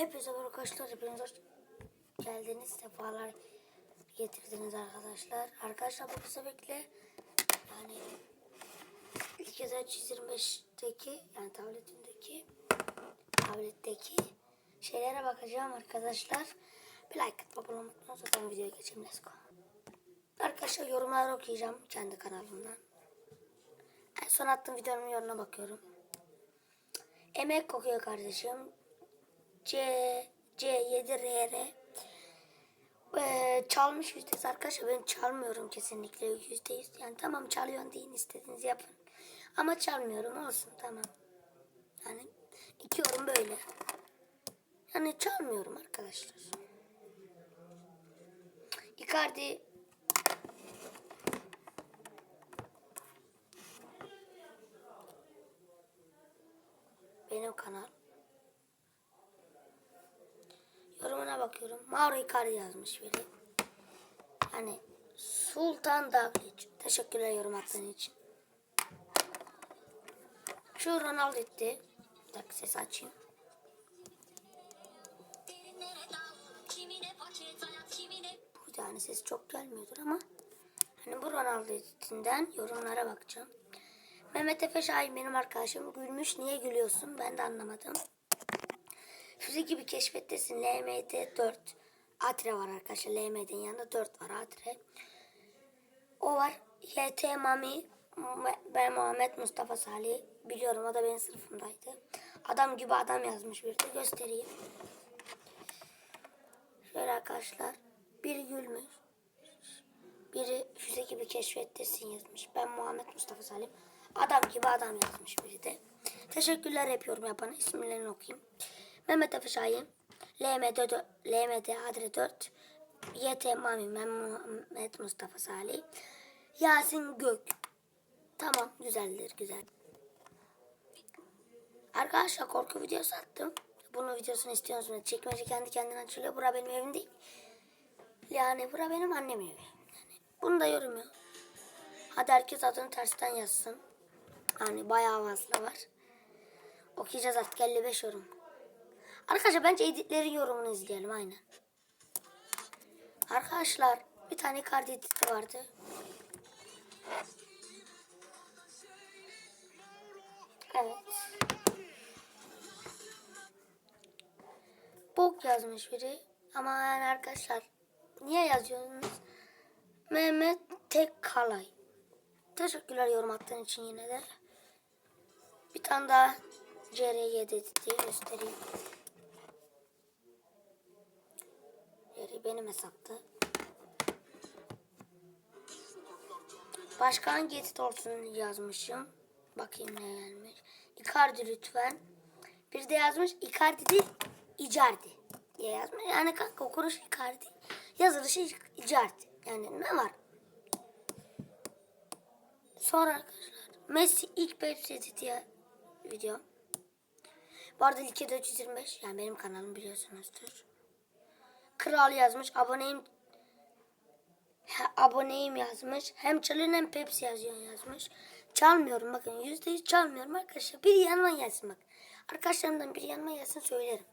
Hepinize arkadaşlar. Hepiniz hoş geldiniz. Sefalar getirdiniz arkadaşlar. Arkadaşlar bu kısa bekle. Yani ilk kez 325'teki yani tabletimdeki tabletteki şeylere bakacağım arkadaşlar. Bir like atıp abone olmayı. Zaten videoya geçelim. Let's go. Arkadaşlar yorumları okuyacağım kendi kanalımdan. En son attığım videonun yorumuna bakıyorum. Emek kokuyor kardeşim. C C7RR ee, çalmış yüzdesi arkadaşlar. Ben çalmıyorum kesinlikle yüzde yüz yani tamam çalıyorsun deyin istediğinizi yapın. Ama çalmıyorum olsun tamam. Yani iki yorum böyle. Yani çalmıyorum arkadaşlar. Icardi. Benim kanal Yorumuna bakıyorum. Mauro Icardi yazmış biri. Hani Sultan Davlic. Teşekkürler yorum attığın için. Şu Ronaldo etti. Bir dakika ses açayım. Bu yani ses çok gelmiyordur ama hani bu Ronaldo etinden yorumlara bakacağım. Mehmet Efe Şahin benim arkadaşım. Gülmüş niye gülüyorsun? Ben de anlamadım. Füze gibi keşfettesin. LMD 4. Atre var arkadaşlar. LMD'nin yanında 4 var Atre. O var. YT Mami. Ben Muhammed Mustafa Salih. Biliyorum o da benim sınıfımdaydı. Adam gibi adam yazmış bir de. Göstereyim. Şöyle arkadaşlar. Biri gülmüş. Biri füze gibi keşfettesin yazmış. Ben Muhammed Mustafa Salih. Adam gibi adam yazmış biri de. Teşekkürler yapıyorum yapana. İsimlerini okuyayım. Mehmet Efe Şahin, LMD, LMD Adre 4, YT Mami, Mehmet Mustafa Salih, Yasin Gök. Tamam güzeldir güzel. Arkadaşlar korku videosu attım. Bunun videosunu istiyorsunuz. Çekmece kendi kendine açılıyor. Bura benim evim değil. Yani bura benim annem evi. Yani bunu da yorum ya. Hadi herkes adını tersten yazsın. Yani bayağı fazla var. Okuyacağız artık 55 yorum. Arkadaşlar bence editlerin yorumunu izleyelim aynen. Arkadaşlar bir tane kart editi vardı. Evet. Bok yazmış biri. Ama yani arkadaşlar niye yazıyorsunuz? Mehmet Tek Kalay. Teşekkürler yorum attığın için yine de. Bir tane daha CR7 editi göstereyim. Yeri benim hesapta. Başka hangi edit olsun yazmışım. Bakayım ne gelmiş. Icardi lütfen. Bir de yazmış Icardi değil Icardi diye yazmış. Yani kanka okunuş Icardi. Yazılışı Icardi. Yani ne var? Sonra arkadaşlar Messi ilk Pepsi ya video. Bu arada Like'de 325 yani benim kanalım biliyorsunuzdur. Kral yazmış. Aboneyim aboneyim yazmış. Hem çalıyorsun hem Pepsi yazıyor yazmış. Çalmıyorum bakın. Yüzde yüz çalmıyorum arkadaşlar. Bir yanıma gelsin bak. Arkadaşlarımdan bir yanıma gelsin söylerim.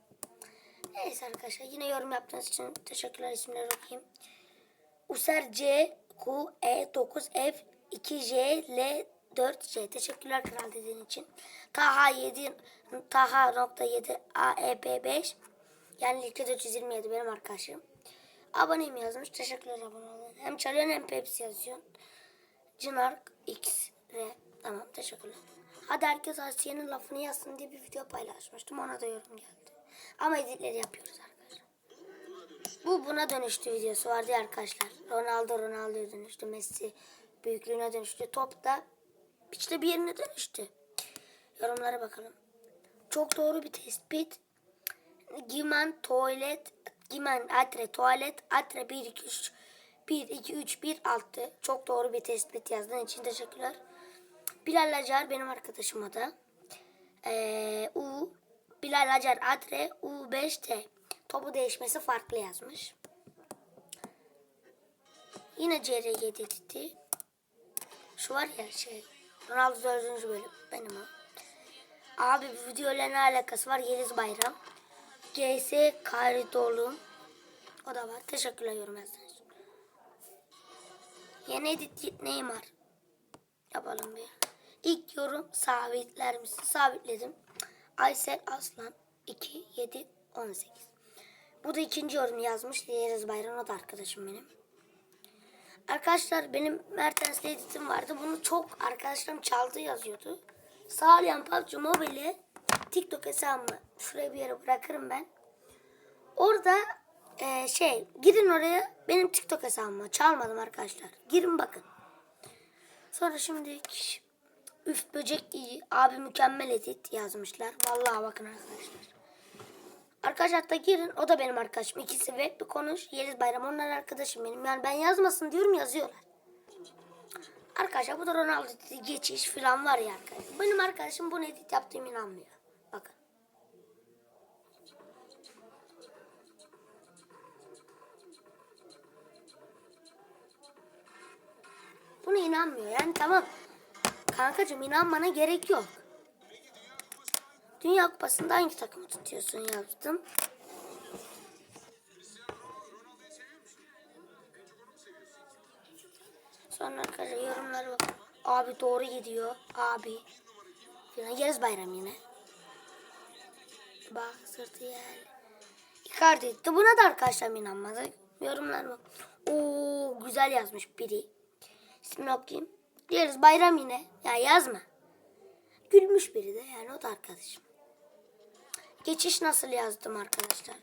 Neyse arkadaşlar yine yorum yaptığınız için teşekkürler isimleri okuyayım. User C Q E 9 F 2 J L 4 C. Teşekkürler kral dediğin için. Taha 7 Taha nokta 7 A E B 5 yani Likit 327 benim arkadaşım. Aboneyim yazmış. Teşekkürler abone olun. Hem çalıyorsun hem Pepsi yazıyorsun. Cinark X R. Tamam teşekkürler. Hadi herkes Asiye'nin lafını yazsın diye bir video paylaşmıştım. Ona da yorum geldi. Ama editleri yapıyoruz arkadaşlar. Bu buna dönüştü videosu vardı ya arkadaşlar. Ronaldo Ronaldo'ya dönüştü. Messi büyüklüğüne dönüştü. Top da işte bir yerine dönüştü. Yorumlara bakalım. Çok doğru bir tespit. Gimen tuvalet Gimen atre tuvalet atre 1 2 3 1 2 3 1 6 çok doğru bir tespit yazdığın için teşekkürler. Bilal Acar benim arkadaşım da. Ee, U Bilal Acar atre U5T topu değişmesi farklı yazmış. Yine CR7 titi. Şu var ya şey Ronaldo 4. bölüm benim o. Abi bu videoyla ne alakası var? Yeliz Bayram. GS Karidolu. O da var. Teşekkürler yorum için. Yeni edit Neymar. Yapalım bir. İlk yorum sabitler misin? Sabitledim. Aysel Aslan 2 7 18. Bu da ikinci yorum yazmış. Diyeriz Bayram o da arkadaşım benim. Arkadaşlar benim Mertens'le editim vardı. Bunu çok arkadaşlarım çaldı yazıyordu. Sağlayan PUBG Mobile'i TikTok hesabımı şuraya bir yere bırakırım ben. Orada e, şey girin oraya benim TikTok hesabıma çalmadım arkadaşlar. Girin bakın. Sonra şimdi üf böcek iyi abi mükemmel edit yazmışlar. Vallahi bakın arkadaşlar. Arkadaşlar da girin. O da benim arkadaşım. İkisi ve bir konuş. Yeliz Bayram onlar arkadaşım benim. Yani ben yazmasın diyorum yazıyorlar. Arkadaşlar bu da Ronaldo geçiş falan var ya arkadaşlar. Benim arkadaşım bunu edit yaptığım inanmıyor. Bakın. Buna inanmıyor. Yani tamam. Kankacığım inanmana gerek yok. Dünya Kupası'nda hangi takımı tutuyorsun yazdım. Sonra arkadaşlar yorumlara bakın. Abi doğru gidiyor. Abi. Falan. Yeriz bayram yine. Bak sırtı yer. Icardi etti. Buna da arkadaşlar inanmadı. Yorumlar bak. Oo güzel yazmış biri. İsmini okuyayım. Yeriz bayram yine. Ya yazma. Gülmüş biri de yani o da arkadaşım. Geçiş nasıl yazdım arkadaşlar.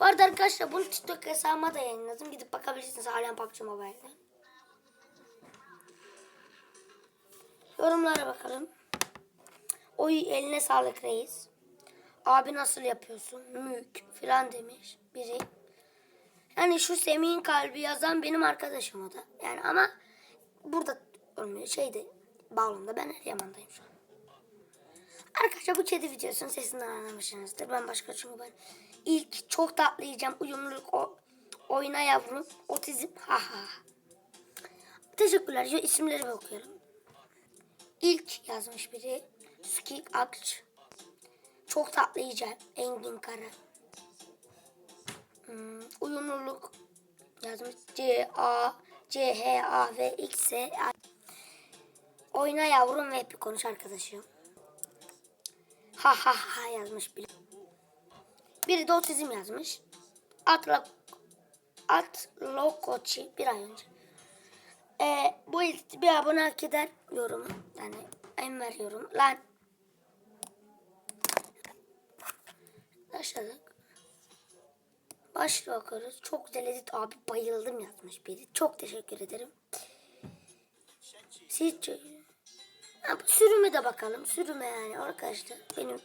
Bu arada arkadaşlar bunu TikTok hesabıma da yayınladım. Gidip bakabilirsiniz Halen PUBG Mobile'den. Yorumlara bakalım. Oy eline sağlık reis. Abi nasıl yapıyorsun? Mük filan demiş biri. Yani şu Semih'in kalbi yazan benim arkadaşım o da. Yani ama burada olmuyor. Şeyde bağlamda ben Eryaman'dayım şu an. Arkadaşlar bu kedi videosunun sesinden anlamışsınızdır. Ben başka çünkü ben ilk çok tatlı yiyeceğim. Uyumluluk o, oyna yavrum. Otizm ha ha. Teşekkürler. Şu isimleri okuyalım. İlk yazmış biri. Skik Akç. Çok tatlı yiyeceğim. Engin Kara. Uyumluluk yazmış. C A C H A V X S A. Oyna yavrum ve hep konuş arkadaşım. Ha ha ha yazmış biri. Biri de otizm yazmış. Atla At Lokoçi bir ay önce. Ee, bu ilk bir abone hak eder yorumu. Yani Enver yorum. Lan. Başladık. Başla okuyoruz. Çok güzel edit abi bayıldım yazmış biri. Çok teşekkür ederim. Siz Ha, sürüme de bakalım. Sürüme yani arkadaşlar. Benim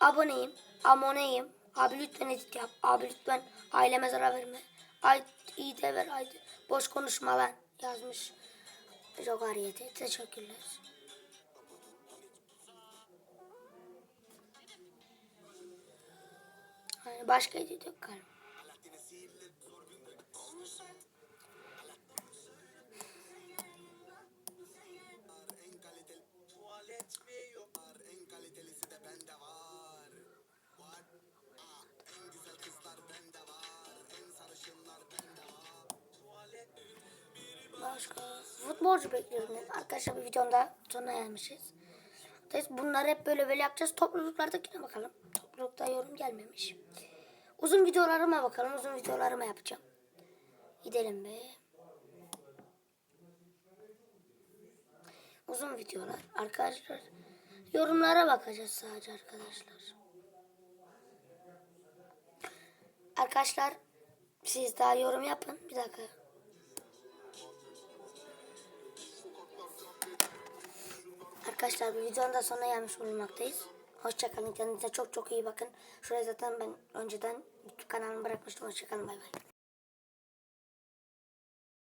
aboneyim. Aboneyim. Abi lütfen edit yap. Abi lütfen aileme zarar verme. Ay iyi de ver. Ay, boş konuşma lan yazmış. Jogariyete. Teşekkürler. Yani başka edit yok galiba. Futbolcu bekliyorum. Arkadaşlar bir videonun da sonuna gelmişiz. Bunları hep böyle böyle yapacağız. Topluluklardakine bakalım. Toplulukta yorum gelmemiş. Uzun videolarıma bakalım. Uzun videolarıma yapacağım. Gidelim be. Uzun videolar. Arkadaşlar yorumlara bakacağız sadece arkadaşlar. Arkadaşlar siz daha yorum yapın. Bir dakika. Arkadaşlar bir videonun da sonuna gelmiş bulunmaktayız. Hoşçakalın. Kendinize çok çok iyi bakın. Şuraya zaten ben önceden YouTube kanalımı bırakmıştım. Hoşçakalın. Bay bay.